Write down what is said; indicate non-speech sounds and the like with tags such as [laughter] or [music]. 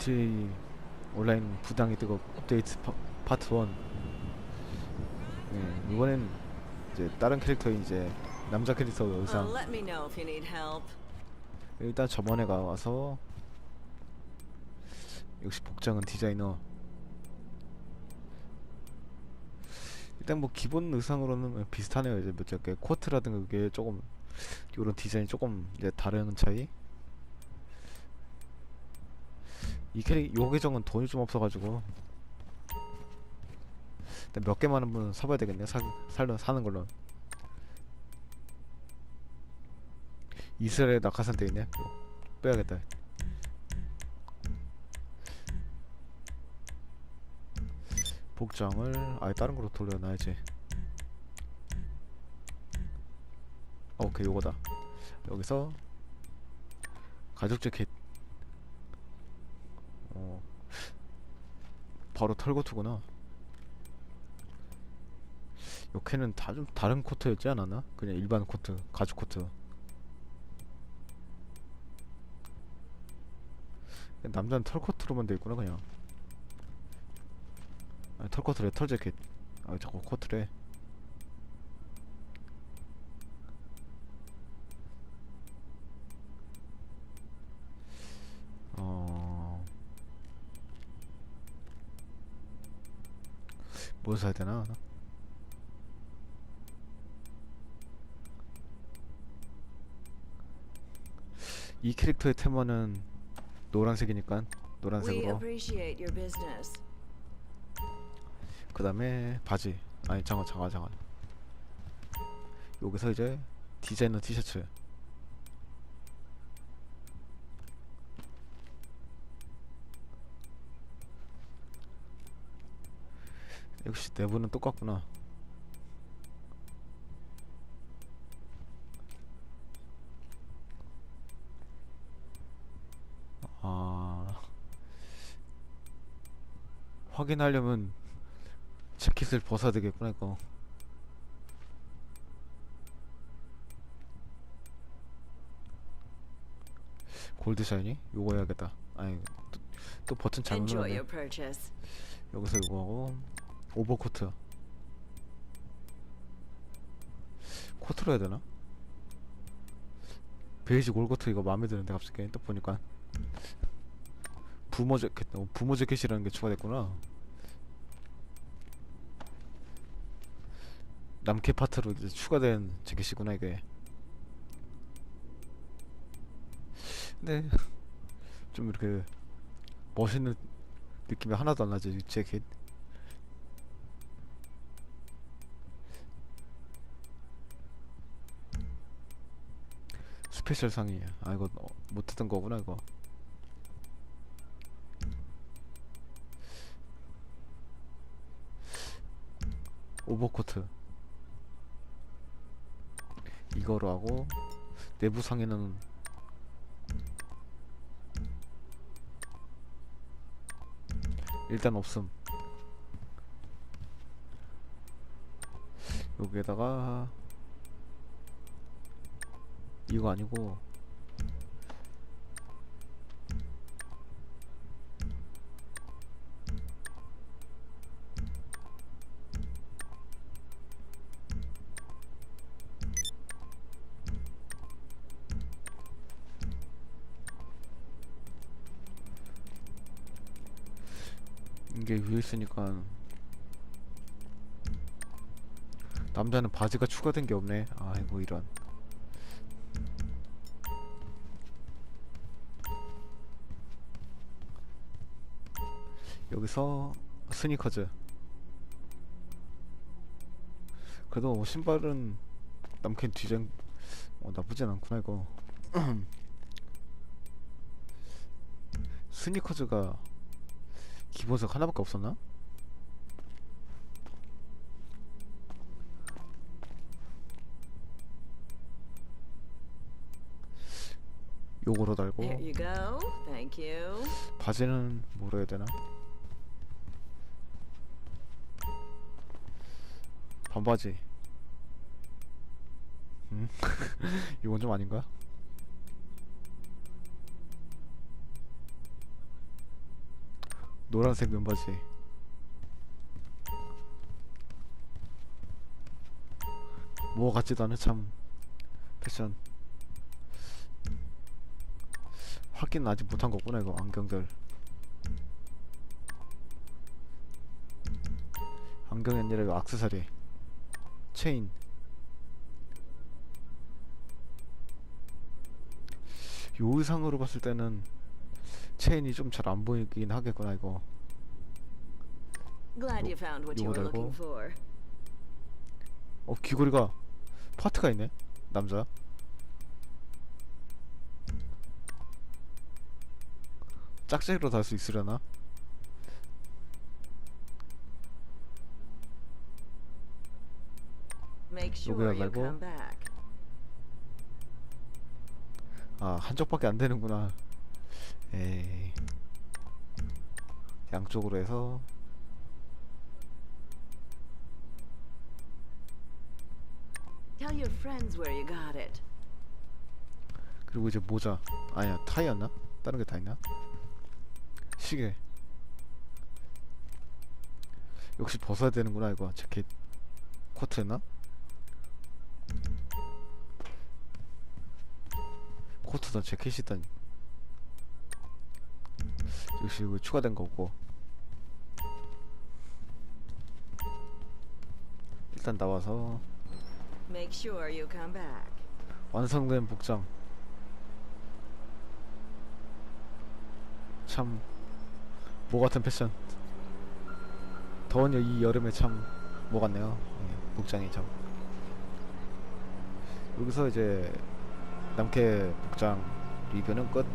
GTA 온라인 부당이 뜨거 업데이트 파, 파트 1 네, 이번엔 이제 다른 캐릭터인 이제 남자 캐릭터 Uh, 의상. 일단 저번 애가 와서 역시 복장은 디자이너. 일단 뭐 기본 의상으로는 비슷하네요. 이제 몇개 코트라든가 그게 조금 요런 디자인이 조금 이제 다른 차이 이 캐릭 요 계정은 돈이 좀 없어가지고. 일단 몇 개만 한번 사봐야 되겠네 사, 살려 사는 걸로. 이스라엘 낙하산 돼 있네. 빼야겠다. 복장을 아예 다른 걸로 돌려놔야지. 어, 오케이 요거다. 여기서 가죽 재킷 바로 털고투구나. 요 캐는 다 좀 다른 코트였지 않았나? 그냥 일반 코트 가죽 코트. 남자는 털코트로만 돼 있구나 그냥. 아니 털코트래 털재킷. 아 자꾸 코트래 뭘 사야 되나? 이 캐릭터의 테마는 노란색이니까 노란색으로. 그 다음에 바지. 아니 잠깐 잠깐 잠깐. 여기서 이제 디자이너 티셔츠 역시 내부는 똑같구나. 아 확인하려면 재킷을 벗어야 되겠구나 이거. 골드 샤이니? 요거 해야겠다. 아니 또, 또 버튼 잘못 눌렀네. 여기서 이거 하고 오버코트 코트로 해야 되나? 베이지 골코트 이거 마음에 드는데 갑자기 딱 보니까. 부모 재킷 어, 부모 재킷이라는 게 추가됐구나. 남캐 파트로 이제 추가된 재킷이구나 이게. 근데 좀 이렇게 멋있는 느낌이 하나도 안 나지 이 재킷 스페셜 상이 아 이거 어, 못 듣던 거구나 이거. 오버코트. 이거로 하고 내부 상에는 일단 없음. 여기에다가 이거 아니고. 이게 위에 있으니까 남자는 바지가 추가된 게 없네. 아이고 이런 여기서 스니커즈 그래도 뭐 신발은 남캔 디자인 어, 나쁘진 않구나 이거 [clears throat] 스니커즈가 기본색 하나밖에 없었나? 요거로 달고. 바지는 뭐로 해야 되나? 반바지. 음? [laughs] 이건 좀 아닌가? 노란색 면바지 뭐 같지도 않은 참 패션 확인 아직 못한 거구나 이거 안경들 안경이 아니라 이거 악세사리 체인 요 의상으로 봤을 때는 체인이 좀 잘 안 보이긴 하겠구나 이거 Glad you found what you 요거 were looking 달고. for. 어 귀걸이가 파트가 있네 남자 짝짝이로 달 수 있으려나? 여기다 back. 아 한쪽밖에 안 되는구나 에이 양쪽으로 해서. 그리고 이제 모자 아니야 타이였나? 다른 게 다 있나? 시계 역시 벗어야 되는구나 이거 재킷 코트였나? 코트다 재킷이단 역시 이거 추가된 거고. 일단 나와서. 완성된 복장. 참 뭐 같은 패션. 더운 여- 이 여름에 참 뭐 같네요. 예, 복장이 참. 여기서 이제 남캐 복장 리뷰는 끝